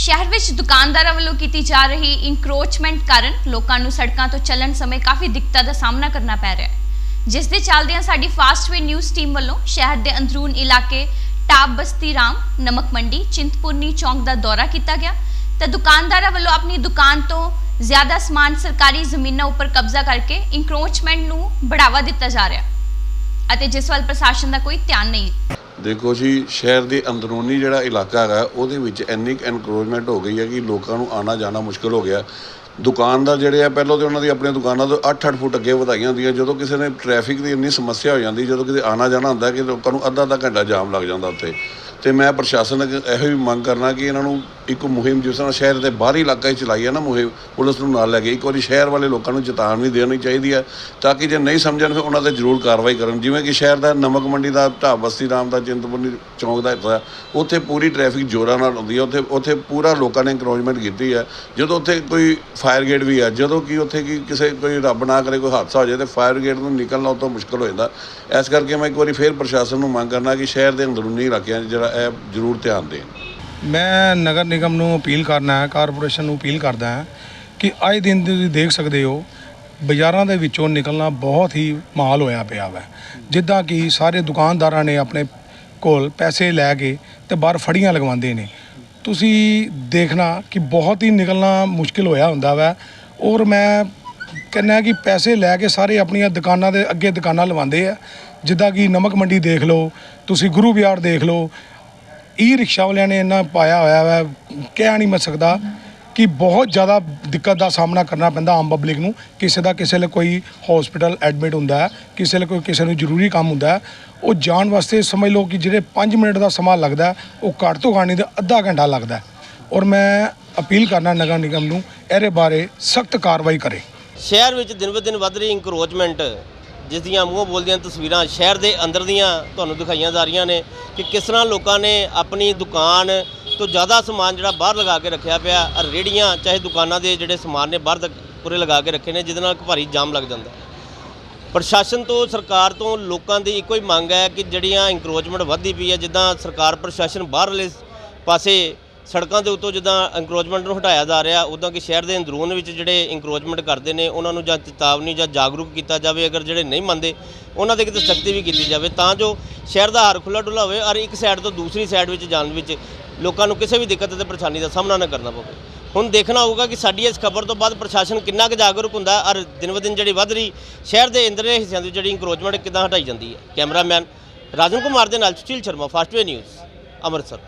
ਸ਼ਹਿਰ ਵਿੱਚ ਦੁਕਾਨਦਾਰਾਂ ਵੱਲੋਂ ਕੀਤੀ ਜਾ ਰਹੀ ਇਨਕਰੋਚਮੈਂਟ ਕਾਰਨ ਲੋਕਾਂ ਨੂੰ ਸੜਕਾਂ ਤੋਂ ਚੱਲਣ ਸਮੇਂ ਕਾਫੀ ਦਿੱਕਤਾਂ ਦਾ ਸਾਹਮਣਾ ਕਰਨਾ ਪੈ ਰਿਹਾ ਹੈ। ਜਿਸ ਦੇ ਚੱਲਦਿਆਂ ਸਾਡੀ ਫਾਸਟ ਵੇ ਨਿਊਜ਼ ਟੀਮ ਵੱਲੋਂ ਸ਼ਹਿਰ ਦੇ ਅੰਦਰੂਨ ਇਲਾਕੇ ਟਾਬ ਬਸਤੀ ਰਾਮ, ਨਮਕ ਮੰਡੀ, ਚਿੰਤਪੁਰਨੀ ਚੌਂਕ ਦਾ ਦੌਰਾ ਕੀਤਾ ਗਿਆ ਤਾਂ ਦੁਕਾਨਦਾਰਾਂ ਵੱਲੋਂ ਆਪਣੀ ਦੁਕਾਨ ਤੋਂ ਜ਼ਿਆਦਾ ਸਮਾਨ ਸਰਕਾਰੀ ਜ਼ਮੀਨਾਂ ਉੱਪਰ ਕਬਜ਼ਾ ਕਰਕੇ ਇਨਕਰੋਚਮੈਂਟ ਨੂੰ ਬੜਾਵਾ ਦਿੱਤਾ ਜਾ ਰਿਹਾ ਅਤੇ ਜਿਸ ਵੱਲ ਪ੍ਰਸ਼ਾਸਨ ਦਾ ਕੋਈ ਧਿਆਨ ਨਹੀਂ। ਦੇਖੋ ਜੀ, ਸ਼ਹਿਰ ਦੇ ਅੰਦਰੂਨੀ ਜਿਹੜਾ ਇਲਾਕਾ ਹੈਗਾ, ਉਹਦੇ ਵਿੱਚ ਇੰਨੀ ਐਨਕਰੋਚਮੈਂਟ ਹੋ ਗਈ ਹੈ ਕਿ ਲੋਕਾਂ ਨੂੰ ਆਣਾ ਜਾਣਾ ਮੁਸ਼ਕਲ ਹੋ ਗਿਆ। ਦੁਕਾਨਦਾਰ ਜਿਹੜੇ ਆ, ਪਹਿਲਾਂ ਤੇ ਉਹਨਾਂ ਦੀ ਆਪਣੀਆਂ ਦੁਕਾਨਾਂ ਤੋਂ 8-8 ਫੁੱਟ ਅੱਗੇ ਵਧਾਈਆਂ ਹੁੰਦੀਆਂ, ਜਦੋਂ ਕਿਸੇ ਨੇ ਟ੍ਰੈਫਿਕ ਦੀ ਇੰਨੀ ਸਮੱਸਿਆ ਹੋ ਜਾਂਦੀ, ਜਦੋਂ ਕਿਤੇ ਆਣਾ ਜਾਣਾ ਹੁੰਦਾ ਕਿ ਲੋਕਾਂ ਨੂੰ ਅੱਧਾ ਅੱਧਾ ਘੰਟਾ ਜਾਮ ਲੱਗ ਜਾਂਦਾ ਉੱਥੇ। ਤੇ ਮੈਂ ਪ੍ਰਸ਼ਾਸਨ ਅੱਗੇ ਇਹੋ ਹੀ ਮੰਗ ਕਰਨਾ ਕਿ ਇਹਨਾਂ ਨੂੰ ਇੱਕ ਮੁਹਿੰਮ ਜਿਸ ਤਰ੍ਹਾਂ ਸ਼ਹਿਰ ਦੇ ਬਾਹਰੀ ਇਲਾਕੇ 'ਚ ਚਲਾਈ ਹੈ ਨਾ ਮੁਹਿੰਮ, ਪੁਲਿਸ ਨੂੰ ਨਾਲ ਲੈ ਕੇ, ਇੱਕ ਵਾਰੀ ਸ਼ਹਿਰ ਵਾਲੇ ਲੋਕਾਂ ਨੂੰ ਚੇਤਾਵਨੀ ਦੇਣੀ ਚਾਹੀਦੀ ਹੈ ਤਾਂ ਕਿ ਜੇ ਨਹੀਂ ਸਮਝਣ ਫਿਰ ਉਹਨਾਂ ਤੇ ਜ਼ਰੂਰ ਕਾਰਵਾਈ ਕਰਨ। ਜਿਵੇਂ ਕਿ ਸ਼ਹਿਰ ਦਾ ਨਮਕ ਮੰਡੀ ਦਾ ਢਾਬ ਬਸਤੀ ਰਾਮ ਦਾ ਚਿੰਤਪੁਰਨੀ ਚੌਂਕ ਦਾ ਹਿੱਸਾ, ਉੱਥੇ ਪੂਰੀ ਟ੍ਰੈਫਿਕ ਜ਼ੋਰਾਂ ਨਾਲ ਹੁੰਦੀ ਹੈ। ਉੱਥੇ ਉੱਥੇ ਪੂਰਾ ਲੋਕਾਂ ਨੇ ਇਨਕਰੋਚਮੈਂਟ ਕੀਤੀ ਹੈ। ਜਦੋਂ ਉੱਥੇ ਕੋਈ ਫਾਇਰ ਗੇਟ ਵੀ ਹੈ, ਜਦੋਂ ਕਿ ਉੱਥੇ ਕੀ ਕਿਸੇ ਕੋਈ ਰੱਬ ਨਾ ਕਰੇ, ਕੋਈ ਹਾਦਸਾ ਹੋ ਜਾਏ ਤੇ ਫਾਇਰ ਗੇਟ ਨੂੰ ਨਿਕਲਣਾ ਉਹ ਤੋਂ ਮੁਸ਼ਕਲ ਹੋ ਜਾਂਦਾ। ਇਸ ਕਰਕੇ ਮੈਂ ਇੱਕ ਵਾਰੀ ਫੇਰ ਪ੍ਰਸ਼ਾਸਨ ਨੂੰ ਮੰਗ ਕਰਨਾ ਕਿ ਸ਼ਹਿਰ ਦੇ ਅੰਦਰੂਨੀ ਇਲਾਕਿਆਂ 'ਚ ਜਿਹੜਾ ਇਹ ਜ਼ਰੂਰ ਧਿਆਨ ਦੇਣ। ਮੈਂ ਨਗਰ ਨਿਗਮ ਨੂੰ ਅਪੀਲ ਕਰਨਾ ਹੈ, ਕਾਰਪੋਰੇਸ਼ਨ ਨੂੰ ਅਪੀਲ ਕਰਦਾ ਹਾਂ ਕਿ ਅੱਜ ਦਿਨ ਤੁਸੀਂ ਦੇਖ ਸਕਦੇ ਹੋ, ਬਾਜ਼ਾਰਾਂ ਦੇ ਵਿੱਚੋਂ ਨਿਕਲਣਾ ਬਹੁਤ ਹੀ ਮਾਲ ਹੋਇਆ ਪਿਆ ਵਾ। ਜਿੱਦਾਂ ਕਿ ਸਾਰੇ ਦੁਕਾਨਦਾਰਾਂ ਨੇ ਆਪਣੇ ਕੋਲ ਪੈਸੇ ਲੈ ਕੇ ਤੇ ਬਾਹਰ ਫੜੀਆਂ ਲਗਵਾਉਂਦੇ ਨੇ। ਤੁਸੀਂ ਦੇਖਣਾ ਕਿ ਬਹੁਤ ਹੀ ਨਿਕਲਣਾ ਮੁਸ਼ਕਿਲ ਹੋਇਆ ਹੁੰਦਾ ਵਾ ਔਰ ਮੈਂ ਕਹਿੰਦਾ ਕਿ ਪੈਸੇ ਲੈ ਕੇ ਸਾਰੇ ਆਪਣੀਆਂ ਦੁਕਾਨਾਂ ਦੇ ਅੱਗੇ ਦੁਕਾਨਾਂ ਲਵਾਉਂਦੇ ਆ। ਜਿੱਦਾਂ ਕਿ ਨਮਕ ਮੰਡੀ ਦੇਖ ਲਓ, ਤੁਸੀਂ ਗੁਰੂ ਬਿਆਰ ਦੇਖ ਲਓ ਈ ਰਿਕਸ਼ਾ ਵਾਲਿਆਂ ਨੇ ਇੰਨਾ ਪਾਇਆ ਹੋਇਆ ਹੈ ਕਹਿ ਨਹੀਂ ਮੈਂ ਸਕਦਾ ਕਿ ਬਹੁਤ ਜ਼ਿਆਦਾ ਦਿੱਕਤ ਦਾ ਸਾਹਮਣਾ ਕਰਨਾ ਪੈਂਦਾ ਆਮ ਪਬਲਿਕ ਨੂੰ। ਕਿਸੇ ਦਾ ਕਿਸੇ ਲਈ ਕੋਈ ਹਸਪੀਟਲ ਐਡਮਿਟ ਹੁੰਦਾ ਹੈ, ਕਿਸੇ ਲਈ ਕੋਈ ਕਿਸੇ ਨੂੰ ਜ਼ਰੂਰੀ ਕੰਮ ਹੁੰਦਾ ਹੈ, ਉਹ ਜਾਣ ਵਾਸਤੇ ਸਮਝ ਲਓ ਕਿ ਜਿਹੜੇ 5 ਮਿੰਟ ਦਾ ਸਮਾਂ ਲੱਗਦਾ ਉਹ ਘੱਟ ਤੋਂ ਘੱਟ ਨਹੀਂ ਤਾਂ ਅੱਧਾ ਘੰਟਾ ਲੱਗਦਾ ਔਰ ਮੈਂ ਅਪੀਲ ਕਰਨਾ ਨਗਰ ਨਿਗਮ ਨੂੰ, ਇਹਦੇ ਬਾਰੇ ਸਖਤ ਕਾਰਵਾਈ ਕਰੇ। ਸ਼ਹਿਰ ਵਿੱਚ ਦਿਨ ਬ ਦਿਨ ਵੱਧ ਰਹੀ ਇੰਕਰੋਚਮੈਂਟ ਜਿਸ ਦੀਆਂ ਮੂੰਹ ਬੋਲਦੀਆਂ ਤਸਵੀਰਾਂ ਸ਼ਹਿਰ ਦੇ ਅੰਦਰ ਦੀਆਂ ਤੁਹਾਨੂੰ ਦਿਖਾਈਆਂ ਜਾ ਰਹੀਆਂ ਨੇ ਕਿ ਕਿਸ ਤਰ੍ਹਾਂ ਲੋਕਾਂ ਨੇ ਆਪਣੀ ਦੁਕਾਨ ਤੋਂ ਜ਼ਿਆਦਾ ਸਮਾਨ ਜਿਹੜਾ ਬਾਹਰ ਲਗਾ ਕੇ ਰੱਖਿਆ ਪਿਆ ਔਰ ਰੇੜੀਆਂ ਚਾਹੇ ਦੁਕਾਨਾਂ ਦੇ ਜਿਹੜੇ ਸਮਾਨ ਨੇ ਬਾਹਰ ਤੱਕ ਪੂਰੇ ਲਗਾ ਕੇ ਰੱਖੇ ਨੇ, ਜਿਹਦੇ ਨਾਲ ਇੱਕ ਭਾਰੀ ਜਾਮ ਲੱਗ ਜਾਂਦਾ। ਪ੍ਰਸ਼ਾਸਨ ਤੋਂ, ਸਰਕਾਰ ਤੋਂ ਲੋਕਾਂ ਦੀ ਇੱਕੋ ਹੀ ਮੰਗ ਹੈ ਕਿ ਜਿਹੜੀਆਂ ਇੰਕਰੋਚਮੈਂਟ ਵੱਧਦੀ ਪਈ ਹੈ, ਜਿੱਦਾਂ ਸਰਕਾਰ ਪ੍ਰਸ਼ਾਸਨ ਬਾਹਰਲੇ ਪਾਸੇ ਸੜਕਾਂ ਦੇ ਉੱਤੋਂ ਜਿੱਦਾਂ ਇੰਕਰੋਚਮੈਂਟ ਨੂੰ ਹਟਾਇਆ ਜਾ ਰਿਹਾ ਉਦਾਂ ਕਿ ਸ਼ਹਿਰ ਦੇ ਅੰਦਰੂਨ ਵਿੱਚ ਜਿਹੜੇ ਇੰਕਰੋਚਮੈਂਟ ਕਰਦੇ ਨੇ, ਉਹਨਾਂ ਨੂੰ ਜਾਂ ਚੇਤਾਵਨੀ ਜਾਂ ਜਾਗਰੂਕ ਕੀਤਾ ਜਾਵੇ, ਅਗਰ ਜਿਹੜੇ ਨਹੀਂ ਮੰਨਦੇ, ਉਹਨਾਂ ਦੇ ਕਿਤੇ ਸਖਤੀ ਵੀ ਕੀਤੀ ਜਾਵੇ। ਤਾਂ ਜੋ ਸ਼ਹਿਰ ਦਾ ਹਾਰ ਖੁੱਲਾ ਡੁੱਲਾ ਹੋਵੇ, ਔਰ ਇੱਕ ਸਾਈਡ ਤੋਂ ਦੂਸਰੀ ਸਾਈਡ ਵਿੱਚ ਜਾਣ ਵਿੱਚ ਲੋਕਾਂ ਨੂੰ ਕਿਸੇ ਵੀ ਦਿੱਕਤ ਅਤੇ ਪਰੇਸ਼ਾਨੀ ਦਾ ਸਾਹਮਣਾ ਨਾ ਕਰਨਾ ਪਵੇ। ਹੁਣ ਦੇਖਣਾ ਹੋਊਗਾ ਕਿ ਸਾਡੀ ਇਸ ਖਬਰ ਤੋਂ ਬਾਅਦ ਪ੍ਰਸ਼ਾਸਨ ਕਿੰਨਾ ਕੁ ਜਾਗਰੂਕ ਹੁੰਦਾ, ਔਰ ਦਿਨ ਬ ਦਿਨ ਜਿਹੜੀ ਵੱਧ ਰਹੀ, ਸ਼ਹਿਰ ਦੇ ਅੰਦਰਲੇ ਹਿੱਸਿਆਂ ਦੀ ਜਿਹੜੀ ਇੰਕਰੋਚਮੈਂਟ ਕਿੱਦਾਂ ਹਟਾਈ ਜਾਂਦੀ ਹੈ। ਕੈਮਰਾਮੈਨ ਰਾਜਨ ਕੁਮਾਰ ਦੇ ਨਾਲ ਸੁਸ਼ੀਲ ਸ਼ਰਮਾ ਫਾਸਟਵੇ ਨਿਊਜ਼ ਅੰਮ੍ਰਿਤਸਰ।